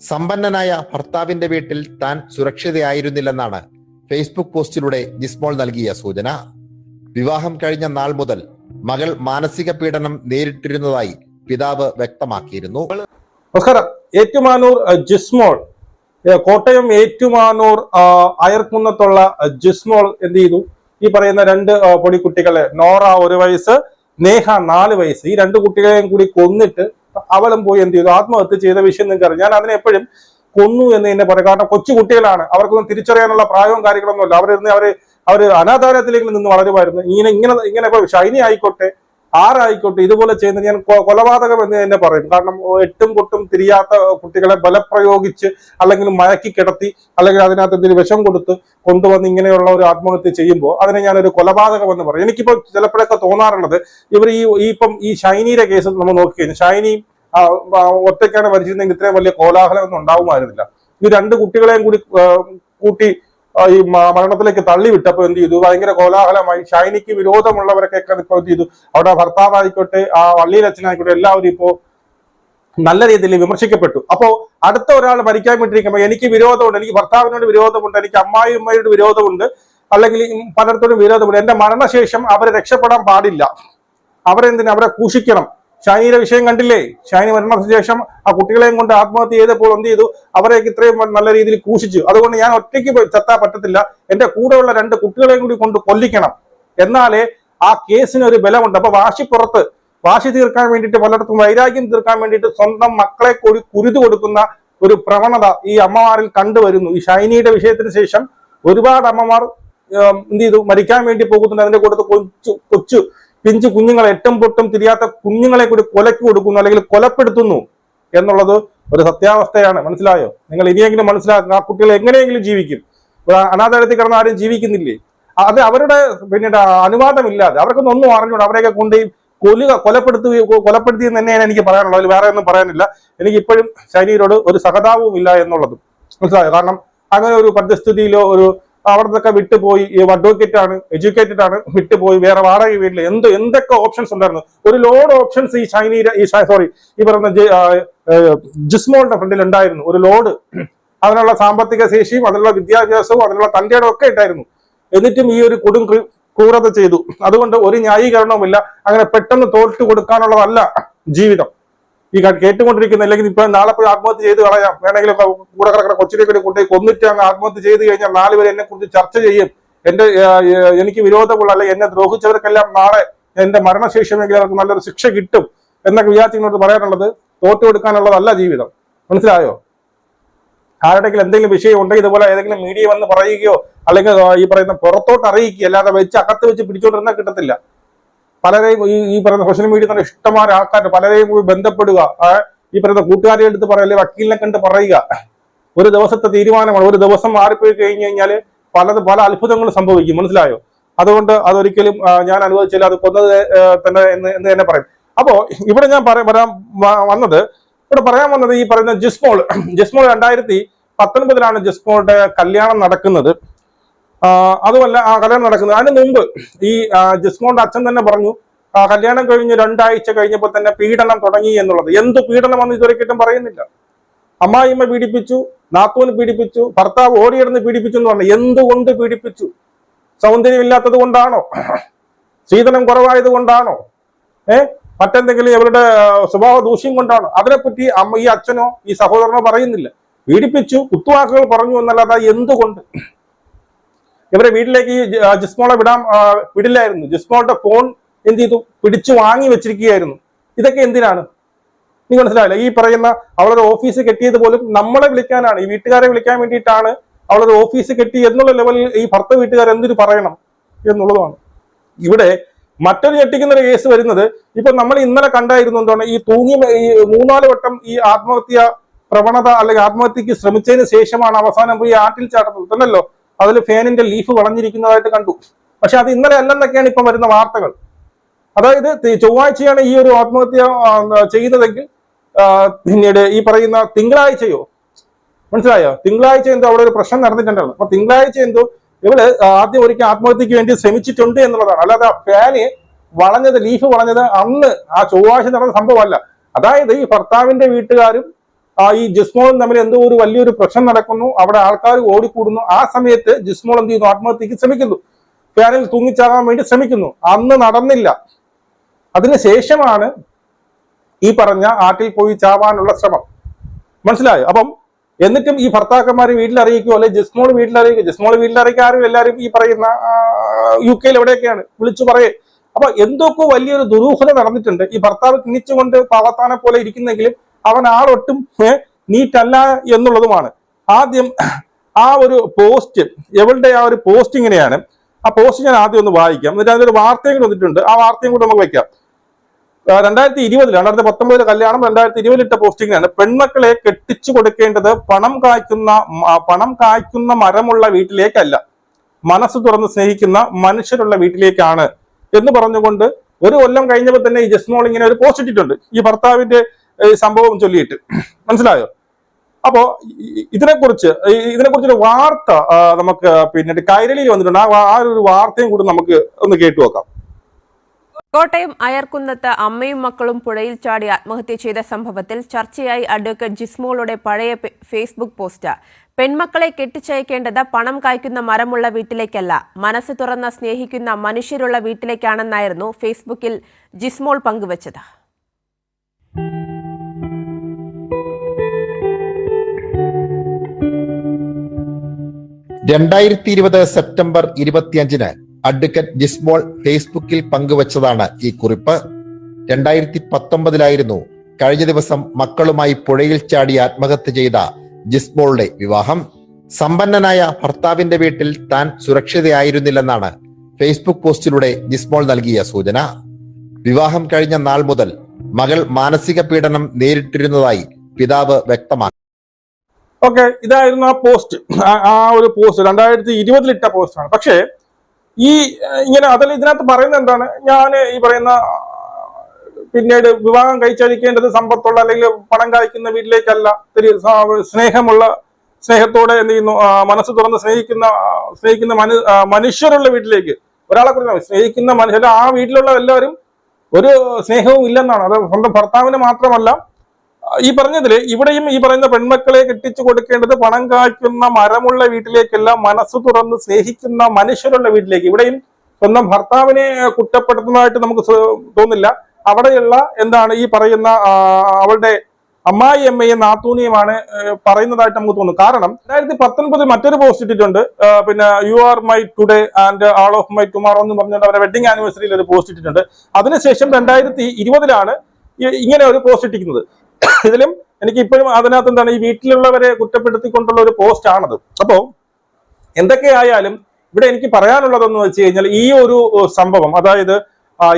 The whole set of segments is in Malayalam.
സമ്പന്നനായ ഭർത്താവിന്റെ വീട്ടിൽ താൻ സുരക്ഷിതയായിരുന്നില്ലെന്നാണ് ഫേസ്ബുക്ക് പോസ്റ്റിലൂടെ ജിസ്മോൾ നൽകിയ സൂചന. വിവാഹം കഴിഞ്ഞ നാൾ മുതൽ മകൾ മാനസിക പീഡനം നേരിട്ടിരുന്നതായി പിതാവ് വ്യക്തമാക്കിയിരുന്നു. നമസ്കാരം. ഏറ്റുമാനൂർ ജിസ്മോൾ. കോട്ടയം ഏറ്റുമാനൂർ അയർക്കുന്നത്തുള്ള ജിസ്മോൾ എന്ത് ചെയ്തു? ഈ പറയുന്ന രണ്ട് പൊടിക്കുട്ടികളെ നോറ ഒരു വയസ്സ് നേഹ നാല് വയസ്സ്. ഈ രണ്ട് കുട്ടികളെയും കൂടി കൊന്നിട്ട് അവളും പോയി എന്ത് ചെയ്തു? ആത്മഹത്യ ചെയ്ത വിഷയം നിങ്ങൾക്ക് അറിയാം. ഞാൻ അതിനെ എപ്പോഴും കൊന്നു എന്ന് തന്നെ പറയും. കാരണം കൊച്ചു കുട്ടികളാണ്. അവർക്കൊന്നും തിരിച്ചറിയാനുള്ള പ്രായവും കാര്യങ്ങളൊന്നുമില്ല. അവരിന്ന് അവർ അവർ അനാഥാലയത്തിലേക്ക് നിന്ന് വളരുമായിരുന്നു. ഇങ്ങനെ ഇങ്ങനെ ഇങ്ങനെ ഇപ്പോൾ ഷൈനി ആയിക്കോട്ടെ ആരായിക്കോട്ടെ ഇതുപോലെ ചെയ്യുന്ന ഞാൻ കൊലപാതകം എന്ന് തന്നെ പറയും. കാരണം എട്ടും പൊട്ടും തിരിയാത്ത കുട്ടികളെ ബലപ്രയോഗിച്ച് അല്ലെങ്കിൽ മയക്കി കിടത്തി അല്ലെങ്കിൽ അതിനകത്ത് എന്തെങ്കിലും വിഷം കൊടുത്ത് കൊണ്ടുവന്ന് ഇങ്ങനെയുള്ള ഒരു ആത്മഹത്യ ചെയ്യുമ്പോൾ അതിനെ ഞാനൊരു കൊലപാതകം എന്ന് പറയും. എനിക്കിപ്പോൾ ചിലപ്പോഴൊക്കെ തോന്നാറുള്ളത് ഇവർ ഈ ഇപ്പം ഈ ഷൈനിയുടെ കേസ് നമ്മൾ നോക്കിക്കഴിഞ്ഞാൽ ഷൈനി ആ, ആ, ഒറ്റയ്ക്കാണ് മരിച്ചിരുന്നെങ്കിൽ ഇത്രയും വലിയ കോലാഹലം ഒന്നും ഉണ്ടാവുമായിരുന്നില്ല. ഈ രണ്ട് കുട്ടികളെയും കൂടി കൂട്ടി ഈ മരണത്തിലേക്ക് തള്ളിവിട്ടപ്പോൾ എന്ത് ചെയ്തു? ഭയങ്കര കോലാഹലമായി ഷൈനിക്ക് വിരോധമുള്ളവരൊക്കെ ഇപ്പൊ എന്ത് ചെയ്തു? അവിടെ ഭർത്താവായിക്കോട്ടെ ആ വള്ളിയിലച്ഛനായിക്കോട്ടെ എല്ലാവരും ഇപ്പോ നല്ല രീതിയിൽ വിമർശിക്കപ്പെട്ടു. അപ്പോ അടുത്ത ഒരാൾ മരിക്കാൻ വേണ്ടിയിരിക്കുമ്പോ എനിക്ക് വിരോധമുണ്ട് എനിക്ക് ഭർത്താവിനോട് വിരോധമുണ്ട് എനിക്ക് അമ്മായി ഉമ്മയോട് വിരോധമുണ്ട് അല്ലെങ്കിൽ പലർത്തോടും വിരോധമുണ്ട്. എന്റെ മരണശേഷം അവരെ രക്ഷപ്പെടാൻ പാടില്ല. അവരെന്തിനു? അവരെ കൂഷിക്കണം ഷാനിയുടെ വിഷയം കണ്ടില്ലേ? ഷാനി മരണത്തിന് ശേഷം ആ കുട്ടികളെയും കൊണ്ട് ആത്മഹത്യ ചെയ്തപ്പോൾ എന്ത് ചെയ്തു? അവരെയൊക്കെ ഇത്രയും നല്ല രീതിയിൽ കൂഷിച്ചു അതുകൊണ്ട് ഞാൻ ഒറ്റയ്ക്ക് ചത്താൻ പറ്റത്തില്ല. എന്റെ കൂടെയുള്ള രണ്ട് കുട്ടികളെയും കൂടി കൊണ്ട് കൊല്ലിക്കണം. എന്നാലേ ആ കേസിന് ഒരു ബലമുണ്ട്. അപ്പൊ വാശിപ്പുറത്ത് വാശി തീർക്കാൻ വേണ്ടിയിട്ട് പലയിടത്തും വൈരാഗ്യം തീർക്കാൻ വേണ്ടിയിട്ട് സ്വന്തം മക്കളെ കൂടി കുരുതു കൊടുക്കുന്ന ഒരു പ്രവണത ഈ അമ്മമാരിൽ കണ്ടുവരുന്നു. ഈ ഷൈനിയുടെ വിഷയത്തിന് ശേഷം ഒരുപാട് അമ്മമാർ എന്ത് ചെയ്തു? മരിക്കാൻ വേണ്ടി പോകുന്നുണ്ട്. അതിന്റെ കൂട്ടത്ത് കൊച്ചു കൊച്ചു പിഞ്ചു കുഞ്ഞുങ്ങളെ ഏറ്റവും പൊട്ടും തിരിയാത്ത കുഞ്ഞുങ്ങളെ കൂടി കൊലക്ക് കൊടുക്കുന്നു അല്ലെങ്കിൽ കൊലപ്പെടുത്തുന്നു എന്നുള്ളത് ഒരു സത്യാവസ്ഥയാണ്. മനസ്സിലായോ? നിങ്ങൾ ഇനിയെങ്കിലും മനസ്സിലാക്കുക ആ കുട്ടികൾ എങ്ങനെയെങ്കിലും ജീവിക്കും. അനാഥാലയത്തിൽ കിടന്ന ആരും ജീവിക്കുന്നില്ലേ? അത് അവരുടെ പിന്നീട് അനുവാദമില്ലാതെ അവർക്കൊന്നും ഒന്നും അറിഞ്ഞൂടാ. അവരെയൊക്കെ കൊണ്ട് കൊലുക കൊലപ്പെടുത്തിയെന്ന് കൊലപ്പെടുത്തി എന്ന് തന്നെയാണ് എനിക്ക് പറയാനുള്ളത്. അതിൽ വേറെ ഒന്നും പറയാനില്ല. എനിക്ക് ഇപ്പോഴും ശരീരോട് ഒരു സഹതാപവും ഇല്ല എന്നുള്ളതും മനസ്സിലായോ? കാരണം അങ്ങനെ ഒരു പരിസ്ഥിതിയിലോ ഒരു അവിടത്തൊക്കെ വിട്ടുപോയി. ഈ അഡ്വക്കേറ്റ് ആണ് എഡ്യൂക്കേറ്റഡ് ആണ് വിട്ടുപോയി. വേറെ വാടക വീട്ടിൽ എന്ത് എന്തൊക്കെ ഓപ്ഷൻസ് ഉണ്ടായിരുന്നു? ഒരു ലോഡ് ഓപ്ഷൻസ് ഈ ചൈനീര ഈ സോറി ഈ പറയുന്ന ജിസ്മോളിന്റെ ഫ്രണ്ടിൽ ഉണ്ടായിരുന്നു. ഒരു ലോഡ് അതിനുള്ള സാമ്പത്തിക ശേഷിയും അതിനുള്ള വിദ്യാഭ്യാസവും അതിനുള്ള തന്റെ ഒക്കെ ഉണ്ടായിരുന്നു. എന്നിട്ടും ഈ ഒരു കൊടും ക്രൂ- ക്രൂരത ചെയ്തു. അതുകൊണ്ട് ഒരു ന്യായീകരണവുമില്ല. അങ്ങനെ പെട്ടെന്ന് തോൽട്ട് കൊടുക്കാനുള്ളതല്ല ജീവിതം. ഈ കേട്ടുകൊണ്ടിരിക്കുന്ന അല്ലെങ്കിൽ ഇപ്പൊ നാളെ പോയി ആത്മഹത്യ ചെയ്ത് കളയാം. വേണമെങ്കിൽ കൂടെ കിടക്കുന്ന കൊച്ചിനെ കൂടി കൊണ്ടുപോയി കൊന്നിട്ട് അങ്ങ് ആത്മഹത്യ ചെയ്ത് കഴിഞ്ഞാൽ നാല് പേര് എന്നെ കുറിച്ച് ചർച്ച ചെയ്യും. എന്റെ എനിക്ക് വിരോധമുള്ള അല്ലെങ്കിൽ എന്നെ ദ്രോഹിച്ചവർക്കെല്ലാം നാളെ എന്റെ മരണശേഷമെങ്കിൽ അവർക്ക് നല്ലൊരു ശിക്ഷ കിട്ടും എന്നൊക്കെ വിചാരിച്ചിനോട് പറയാനുള്ളത് തോറ്റു കൊടുക്കാനുള്ളതല്ല ജീവിതം. മനസ്സിലായോ? ആരുടെങ്കിലും എന്തെങ്കിലും വിഷയം ഉണ്ടെങ്കിൽ ഇതുപോലെ ഏതെങ്കിലും മീഡിയ വന്ന് പറയുകയോ അല്ലെങ്കിൽ ഈ പറയുന്ന പുറത്തോട്ട് അറിയിക്കുക അല്ലാതെ വെച്ച് അകത്ത് വെച്ച് പിടിച്ചോണ്ടിരുന്നാൽ കിട്ടത്തില്ല. പലരെയും ഈ ഈ പറയുന്ന സോഷ്യൽ മീഡിയ തന്നെ ഇഷ്ടമായ ആൾക്കാർ പലരെയും പോയി ബന്ധപ്പെടുക ഈ പറയുന്ന കൂട്ടുകാരെ എടുത്ത് പറയുക അല്ലെങ്കിൽ വക്കീലിനെ കണ്ട് പറയുക. ഒരു ദിവസത്തെ തീരുമാനമാണ്. ഒരു ദിവസം മാറിപ്പോയി കഴിഞ്ഞു കഴിഞ്ഞാൽ പലത് പല അത്ഭുതങ്ങളും സംഭവിക്കും. മനസ്സിലായോ? അതുകൊണ്ട് അതൊരിക്കലും ഞാൻ അനുവദിച്ചില്ല. അത് കൊന്നത് തന്നെ എന്ന് എന്ന് തന്നെ പറയും. അപ്പോ ഇവിടെ ഞാൻ പറയാൻ വരാൻ വന്നത് ഇവിടെ പറയാൻ വന്നത് ഈ പറയുന്ന ജിസ്മോൾ. ജിസ്മോൾ രണ്ടായിരത്തി പത്തൊൻപതിലാണ് ജിസ്മോളുടെ കല്യാണം നടക്കുന്നത്. അതുമല്ല ആ കല്യാണം നടക്കുന്നത്. അതിന് മുമ്പ് ഈ ജിസ്മോണ്ട് അച്ഛൻ തന്നെ പറഞ്ഞു കല്യാണം കഴിഞ്ഞ് രണ്ടാഴ്ച കഴിഞ്ഞപ്പോൾ തന്നെ പീഡനം തുടങ്ങി എന്നുള്ളത്. എന്ത് പീഡനമെന്ന് ഇതുവരെക്കിട്ടും പറയുന്നില്ല. അമ്മായിമ്മ പീഡിപ്പിച്ചു നാത്തൂന് പീഡിപ്പിച്ചു ഭർത്താവ് ഓടിയിടന്ന് പീഡിപ്പിച്ചു എന്ന് പറഞ്ഞു. എന്തുകൊണ്ട് പീഡിപ്പിച്ചു? സൗന്ദര്യമില്ലാത്തത് കൊണ്ടാണോ? ശീതനം കുറവായത് കൊണ്ടാണോ? ഏഹ് മറ്റെന്തെങ്കിലും ഇവരുടെ സ്വഭാവ ദൂഷ്യം കൊണ്ടാണോ? അതിനെപ്പറ്റി അമ്മ ഈ അച്ഛനോ ഈ സഹോദരനോ പറയുന്നില്ല. പീഡിപ്പിച്ചു കുത്തുവാക്കുകൾ പറഞ്ഞു എന്നല്ലാതെ എന്തുകൊണ്ട്? ഇവരെ വീട്ടിലേക്ക് ഈ ജിസ്മോളെ വിടാൻ വിടില്ലായിരുന്നു. ജിസ്മോളുടെ ഫോൺ എന്ത് ചെയ്തു? പിടിച്ചു വാങ്ങി വെച്ചിരിക്കുകയായിരുന്നു. ഇതൊക്കെ എന്തിനാണ്? നീ മനസ്സിലാവില്ല ഈ പറയുന്ന അവളൊരു ഓഫീസ് കെട്ടിയത് പോലും നമ്മളെ വിളിക്കാനാണ്. ഈ വീട്ടുകാരെ വിളിക്കാൻ വേണ്ടിയിട്ടാണ് അവളൊരു ഓഫീസ് കെട്ടി എന്നുള്ള ലെവലിൽ ഈ ഭർത്ത വീട്ടുകാർ എന്തിനു പറയണം എന്നുള്ളതാണ് ഇവിടെ മറ്റൊരു ഞെട്ടിക്കുന്ന ഒരു കേസ് വരുന്നത് ഇപ്പൊ നമ്മൾ ഇന്നലെ കണ്ടായിരുന്നു എന്താണ് ഈ തൂങ്ങി ഈ മൂന്നാൽ വട്ടം ഈ ആത്മഹത്യ പ്രവണത അല്ലെങ്കിൽ ആത്മഹത്യക്ക് ശ്രമിച്ചതിന് ശേഷമാണ് അവസാനം പോയി ആറ്റിൽ ചാടുന്നത് അല്ലല്ലോ? അതിൽ ഫാനിന്റെ ലീഫ് വളഞ്ഞിരിക്കുന്നതായിട്ട് കണ്ടു. പക്ഷെ അത് ഇന്നലെ അല്ലെന്നൊക്കെയാണ് ഇപ്പം വരുന്ന വാർത്തകൾ. അതായത് ചൊവ്വാഴ്ചയാണ് ഈ ഒരു ആത്മഹത്യ ചെയ്യുന്നതെങ്കിൽ പിന്നീട് ഈ പറയുന്ന തിങ്കളാഴ്ചയോ? മനസ്സിലായോ? തിങ്കളാഴ്ച എന്തോ അവിടെ ഒരു പ്രശ്നം നടന്നിട്ടുണ്ടായിരുന്നു. അപ്പൊ തിങ്കളാഴ്ച എന്തോ ഇവൾ ആദ്യം ഒരിക്കൽ ആത്മഹത്യക്ക് വേണ്ടി ശ്രമിച്ചിട്ടുണ്ട് എന്നുള്ളതാണ്. അല്ലാതെ ആ ഫാന് വളഞ്ഞത് ലീഫ് വളഞ്ഞത് അന്ന് ആ ചൊവ്വാഴ്ച നടന്ന സംഭവമല്ല. അതായത് ഈ ഭർത്താവിന്റെ വീട്ടുകാരും ഈ ജിസ്മോളും തമ്മിൽ എന്തോ ഒരു വലിയൊരു പ്രശ്നം നടക്കുന്നു. അവിടെ ആൾക്കാർ ഓടിക്കൂടുന്നു. ആ സമയത്ത് ജിസ്മോൾ എന്ത് ചെയ്യുന്നു? ആത്മഹത്യക്ക് ശ്രമിക്കുന്നു. ഫാനിൽ തൂങ്ങിച്ചാകാൻ വേണ്ടി ശ്രമിക്കുന്നു. അന്ന് നടന്നില്ല. അതിനുശേഷമാണ് ഈ പറഞ്ഞ ആട്ടിൽ പോയി ചാവാനുള്ള ശ്രമം. മനസ്സിലായോ? അപ്പം എന്നിട്ടും ഈ ഭർത്താക്കന്മാർ വീട്ടിൽ അറിയിക്കുമോ അല്ലെ ജിസ്മോൾ വീട്ടിൽ അറിയിക്കും ജിസ്മോൾ വീട്ടിൽ അറിയിക്കാൻ ആരും എല്ലാവരും ഈ പറയുന്ന യു കെയിൽ എവിടെയൊക്കെയാണ്? വിളിച്ചു പറയേ. അപ്പൊ എന്തൊക്കെ വലിയൊരു ദുരൂഹത നടന്നിട്ടുണ്ട്. ഈ ഭർത്താവ് കിണിച്ചുകൊണ്ട് പാവത്താനെ പോലെ ഇരിക്കുന്നെങ്കിലും അവൻ ആളൊട്ടും നീറ്റല്ല എന്നുള്ളതുമാണ്. ആദ്യം ആ ഒരു പോസ്റ്റ് എവളുടെ ആ ഒരു പോസ്റ്റ് ഇങ്ങനെയാണ്. ആ പോസ്റ്റ് ഞാൻ ആദ്യം ഒന്ന് വായിക്കാം. എന്നിട്ട് അതിനൊരു വാർത്തയും കൂടി വന്നിട്ടുണ്ട്. ആ വാർത്തയും കൂടി നമുക്ക് വയ്ക്കാം. രണ്ടായിരത്തി ഇരുപതിൽ രണ്ടായിരത്തി പത്തൊമ്പതിലെ കല്യാണം രണ്ടായിരത്തി ഇരുപതിലിട്ട പോസ്റ്റിംഗാണ് പെൺമക്കളെ കെട്ടിച്ചു കൊടുക്കേണ്ടത് പണം കായ്ക്കുന്ന പണം കായ്ക്കുന്ന മരമുള്ള വീട്ടിലേക്കല്ല. മനസ്സ് തുറന്ന് സ്നേഹിക്കുന്ന മനുഷ്യരുള്ള വീട്ടിലേക്കാണ് എന്ന് പറഞ്ഞുകൊണ്ട് ഒരു കൊല്ലം കഴിഞ്ഞപ്പോൾ തന്നെ ഈ ജസ്മോൾ ഇങ്ങനെ ഒരു പോസ്റ്റ് ഇട്ടിട്ടുണ്ട്. ഈ ഭർത്താവിന്റെ സംഭവം ചൊല്ലിയിട്ട്. മനസ്സിലായോ? അപ്പോ ഇതിനെക്കുറിച്ച് ഇതിനെക്കുറിച്ചൊരു വാർത്ത നമുക്ക് പിന്നീട് കൈരളിയിൽ വന്നിട്ടുണ്ട്. ആ ഒരു വാർത്തയും കൂടി നമുക്ക് ഒന്ന് കേട്ടു നോക്കാം. കോട്ടയം അയർക്കുന്നത്ത് അമ്മയും മക്കളും പുഴയിൽ ചാടി ആത്മഹത്യ ചെയ്ത സംഭവത്തിൽ ചർച്ചയായി അഡ്വക്കേറ്റ് ജിസ്മോളുടെ പഴയ ഫേസ്ബുക്ക് പോസ്റ്റ്. പെൺമക്കളെ കെട്ടിച്ചയക്കേണ്ടത് പണം കായ്ക്കുന്ന മരമുള്ള വീട്ടിലേക്കല്ല. മനസ്സ് തുറന്ന സ്നേഹിക്കുന്ന മനുഷ്യരുള്ള വീട്ടിലേക്കാണെന്നായിരുന്നു ഫേസ്ബുക്കിൽ ജിസ്മോൾ പങ്കുവച്ചത്. രണ്ടായിരത്തി ഇരുപത് സെപ്റ്റംബർ ഇരുപത്തിയഞ്ചിന് അഡ്വക്കേറ്റ് ജിസ്മോൾ ഫേസ്ബുക്കിൽ പങ്കുവച്ചതാണ് ഈ കുറിപ്പ്. രണ്ടായിരത്തി പത്തൊമ്പതിലായിരുന്നു കഴിഞ്ഞ ദിവസം മക്കളുമായി പുഴയിൽ ചാടി ആത്മഹത്യ ചെയ്ത ജിസ്മോളുടെ വിവാഹം. സമ്പന്നനായ ഭർത്താവിന്റെ വീട്ടിൽ താൻ സുരക്ഷിതയായിരുന്നില്ലെന്നാണ് ഫേസ്ബുക്ക് പോസ്റ്റിലൂടെ ജിസ്മോൾ നൽകിയ സൂചന. വിവാഹം കഴിഞ്ഞ നാൾ മുതൽ മകൾ മാനസിക പീഡനം നേരിട്ടിരുന്നതായി പിതാവ് വ്യക്തമാക്കി. ഓക്കെ ഇതായിരുന്നു ആ പോസ്റ്റ് ആ- ഒരു പോസ്റ്റ് രണ്ടായിരത്തി ഇരുപതിൽ ഇട്ട പോസ്റ്റാണ് പക്ഷേ ഈ ഇങ്ങനെ അതിൽ ഇതിനകത്ത് പറയുന്നത് എന്താണ്? ഞാൻ ഈ പറയുന്ന പിന്നീട് വിവാഹം കഴിച്ചഴിക്കേണ്ടത് സമ്പത്തുള്ള അല്ലെങ്കിൽ പണം കായ്ക്കുന്ന വീട്ടിലേക്കല്ല ഇത്തിരി സ്നേഹമുള്ള സ്നേഹത്തോടെ എന്ത് ചെയ്യുന്നു മനസ്സ് തുറന്ന് സ്നേഹിക്കുന്ന സ്നേഹിക്കുന്ന മനു മനുഷ്യരുള്ള വീട്ടിലേക്ക് ഒരാളെ കുറിച്ച് സ്നേഹിക്കുന്ന മനുഷ്യർ ആ വീട്ടിലുള്ള എല്ലാവരും ഒരു സ്നേഹവും ഇല്ലെന്നാണ്. അത് സ്വന്തം ഭർത്താവിന് മാത്രമല്ല ഈ പറഞ്ഞതിൽ ഇവിടെയും ഈ പറയുന്ന പെൺമക്കളെ കെട്ടിച്ചു കൊടുക്കേണ്ടത് പണം കായ്ക്കുന്ന മരമുള്ള വീട്ടിലേക്കല്ല മനസ്സ് തുറന്ന് സ്നേഹിക്കുന്ന മനുഷ്യരുള്ള വീട്ടിലേക്ക്. ഇവിടെയും സ്വന്തം ഭർത്താവിനെ കുറ്റപ്പെടുത്തുന്നതായിട്ട് നമുക്ക് തോന്നില്ല. അവിടെയുള്ള എന്താണ് ഈ പറയുന്ന അവളുടെ അമ്മായി അമ്മയും നാത്തൂനിയുമാണ് പറയുന്നതായിട്ട് നമുക്ക് തോന്നുന്നു കാരണം രണ്ടായിരത്തി പത്തൊൻപതിൽ മറ്റൊരു പോസ്റ്റ് ഇട്ടിട്ടുണ്ട്. പിന്നെ you are my today and all of my tomorrow എന്ന് പറഞ്ഞുകൊണ്ട് അവരുടെ വെഡിങ് ആനിവേഴ്സറിയിൽ ഒരു പോസ്റ്റ് ഇട്ടിട്ടുണ്ട്. അതിനുശേഷം രണ്ടായിരത്തി ഇരുപതിലാണ് ഇങ്ങനെ ഒരു പോസ്റ്റ് ഇട്ടിരിക്കുന്നത്. ഇതിലും എനിക്ക് ഇപ്പോഴും അതിനകത്ത് എന്താണ് ഈ വീട്ടിലുള്ളവരെ കുറ്റപ്പെടുത്തിക്കൊണ്ടുള്ള ഒരു പോസ്റ്റ് ആണത്. അപ്പോ എന്തൊക്കെയായാലും ഇവിടെ എനിക്ക് പറയാനുള്ളതെന്ന് വെച്ച് കഴിഞ്ഞാൽ ഈ ഒരു സംഭവം അതായത്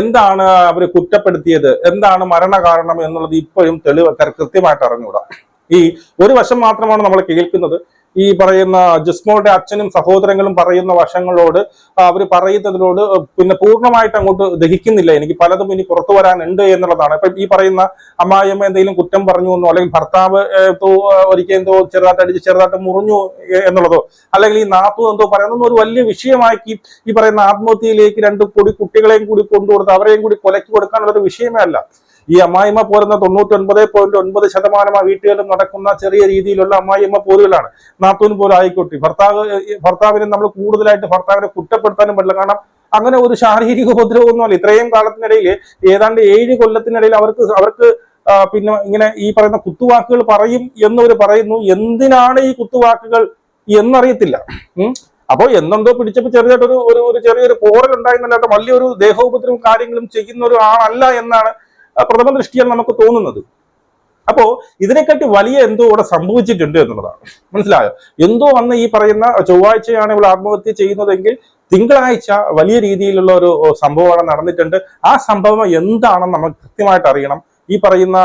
എന്താണ് അവർ കുറ്റപ്പെടുത്തിയത് എന്താണ് മരണകാരണം എന്നുള്ളത് ഇപ്പോഴും തെളിവ് കൃത്യമായിട്ട് അറിഞ്ഞുകൂടാ. ഈ ഒരു വശം മാത്രമാണ് നമ്മൾ കേൾക്കുന്നത്. ഈ പറയുന്ന ജിസ്മോയുടെ അച്ഛനും സഹോദരങ്ങളും പറയുന്ന വശങ്ങളോട് അവർ പറയുന്നതിനോട് പിന്നെ പൂർണമായിട്ട് അങ്ങോട്ട് ദഹിക്കുന്നില്ല. എനിക്ക് പലതും ഇനി പുറത്തു വരാനുണ്ട് എന്നുള്ളതാണ്. ഇപ്പൊ ഈ പറയുന്ന അമ്മായിയമ്മ എന്തെങ്കിലും കുറ്റം പറഞ്ഞു എന്നോ അല്ലെങ്കിൽ ഭർത്താവ് ഒരിക്കൽ എന്തോ ചെറുതായിട്ട് അടിച്ച് ചെറുതായിട്ട് മുറിഞ്ഞു എന്നുള്ളതോ അല്ലെങ്കിൽ ഈ നാത്തു എന്തോ പറയുന്ന ഒരു വലിയ വിഷയമാക്കി ഈ പറയുന്ന ആത്മഹത്യയിലേക്ക് രണ്ട് കൊടി കുട്ടികളെയും കൂടി കൊണ്ടുകൊടുത്ത് അവരെയും കൂടി കൊലക്കി കൊടുക്കാനുള്ള ഒരു വിഷയമേ അല്ല. ഈ അമ്മായിമ്മ പോരുന്ന തൊണ്ണൂറ്റി ഒൻപത് പോയിന്റ് ഒൻപത് ശതമാനം ആ വീട്ടുകളിലും നടക്കുന്ന ചെറിയ രീതിയിലുള്ള അമ്മായിമ്മ പോരുകളാണ്. നാത്തൂൻ പോലും ആയിക്കോട്ടെ. ഭർത്താവ് ഭർത്താവിനെ നമ്മൾ കൂടുതലായിട്ട് ഭർത്താവിനെ കുറ്റപ്പെടുത്താനും പറ്റില്ല. കാരണം അങ്ങനെ ഒരു ശാരീരിക ഉപദ്രവമൊന്നുമല്ല. ഇത്രയും കാലത്തിനിടയിൽ ഏതാണ്ട് ഏഴ് കൊല്ലത്തിനിടയിൽ അവർക്ക് അവർക്ക് പിന്നെ ഇങ്ങനെ ഈ പറയുന്ന കുത്തുവാക്കുകൾ പറയും എന്നവർ പറയുന്നു. എന്തിനാണ് ഈ കുത്തുവാക്കുകൾ എന്നറിയത്തില്ല. അപ്പോൾ എന്നെന്തോ പിടിച്ചപ്പോൾ ചെറുതായിട്ടൊരു ഒരു ഒരു ചെറിയൊരു പോറൽ ഉണ്ടായിരുന്നല്ലാത്ത വലിയൊരു ദേഹോപദ്രവം കാര്യങ്ങളും ചെയ്യുന്ന ഒരു ആളല്ല എന്നാണ് പ്രഥമ ദൃഷ്ടിയാണ് നമുക്ക് തോന്നുന്നത്. അപ്പോ ഇതിനെക്കാട്ടി വലിയ എന്തോ ഇവിടെ സംഭവിച്ചിട്ടുണ്ട് എന്നുള്ളതാണ്. മനസ്സിലായോ? എന്തോ അന്ന് ഈ പറയുന്ന ചൊവ്വാഴ്ചയാണ് ഇവിടെ ആത്മഹത്യ ചെയ്യുന്നതെങ്കിൽ തിങ്കളാഴ്ച വലിയ രീതിയിലുള്ള ഒരു സംഭവമാണ് നടന്നിട്ടുണ്ട്. ആ സംഭവം എന്താണെന്ന് നമുക്ക് കൃത്യമായിട്ട് അറിയണം. ഈ പറയുന്ന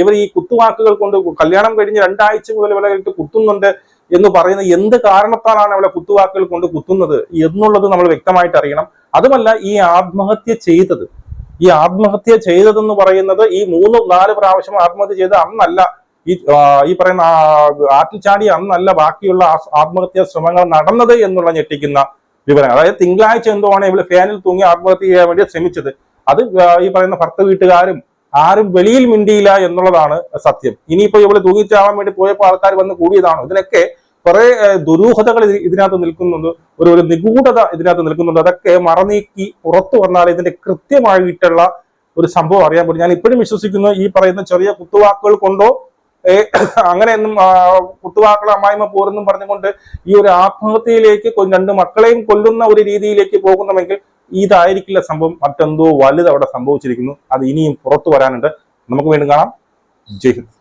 ഇവർ ഈ കുത്തുവാക്കുകൾ കൊണ്ട് കല്യാണം കഴിഞ്ഞ് രണ്ടാഴ്ച മുതൽ ഇവിടെ ഇട്ട് കുത്തുന്നുണ്ട് എന്ന് പറയുന്ന എന്ത് കാരണത്താലാണ് അവളെ കുത്തുവാക്കുകൾ കൊണ്ട് കുത്തുന്നത് എന്നുള്ളത് നമ്മൾ വ്യക്തമായിട്ട് അറിയണം. അതുമല്ല ഈ ആത്മഹത്യ ചെയ്തത്. ഈ ആത്മഹത്യ ചെയ്തതെന്ന് പറയുന്നത് ഈ മൂന്ന് നാല് പ്രാവശ്യം ആത്മഹത്യ ചെയ്ത അന്നല്ല. ഈ ഈ പറയുന്ന ആറ്റിച്ചാടി അന്നല്ല ബാക്കിയുള്ള ആത്മഹത്യാ ശ്രമങ്ങൾ നടന്നത് എന്നുള്ള ഞെട്ടിക്കുന്ന വിവരങ്ങൾ. അതായത് തിങ്കളാഴ്ച എന്തോ ആണ് ഇവൾ ഫാനിൽ തൂങ്ങി ആത്മഹത്യ ചെയ്യാൻ വേണ്ടി ശ്രമിച്ചത്? അത് ഈ പറയുന്ന ഭർത്ത വീട്ടുകാരും ആരും വെളിയിൽ മിണ്ടിയില്ല എന്നുള്ളതാണ് സത്യം. ഇനിയിപ്പോ ഇവൾ തൂങ്ങിച്ചാവാൻ വേണ്ടി പോയപ്പോൾ ആൾക്കാർ വന്ന് കൂടിയതാണോ? ഇതിനൊക്കെ കുറെ ദുരൂഹതകൾ ഇതിനകത്ത് നിൽക്കുന്നുണ്ട്. ഒരു ഒരു നിഗൂഢത ഇതിനകത്ത് നിൽക്കുന്നുണ്ട്. അതൊക്കെ മറനീക്കി പുറത്തു വന്നാൽ ഇതിന്റെ കൃത്യമായിട്ടുള്ള ഒരു സംഭവം അറിയാൻ പറ്റും. ഞാൻ ഇപ്പോഴും വിശ്വസിക്കുന്നു ഈ പറയുന്ന ചെറിയ കുത്തുവാക്കുകൾ കൊണ്ടോ അങ്ങനെയൊന്നും കുത്തുവാക്കൾ അമ്മായിമ പോരെന്നും പറഞ്ഞുകൊണ്ട് ഈ ഒരു ആത്മഹത്യയിലേക്ക് രണ്ട് മക്കളെയും കൊല്ലുന്ന ഒരു രീതിയിലേക്ക് പോകുന്നുവെങ്കിൽ ഇതായിരിക്കില്ല സംഭവം. മറ്റെന്തോ വലുത് അവിടെ സംഭവിച്ചിരിക്കുന്നു. അത് ഇനിയും പുറത്തു വരാനുണ്ട്. നമുക്ക് വീണ്ടും കാണാം. ജയ്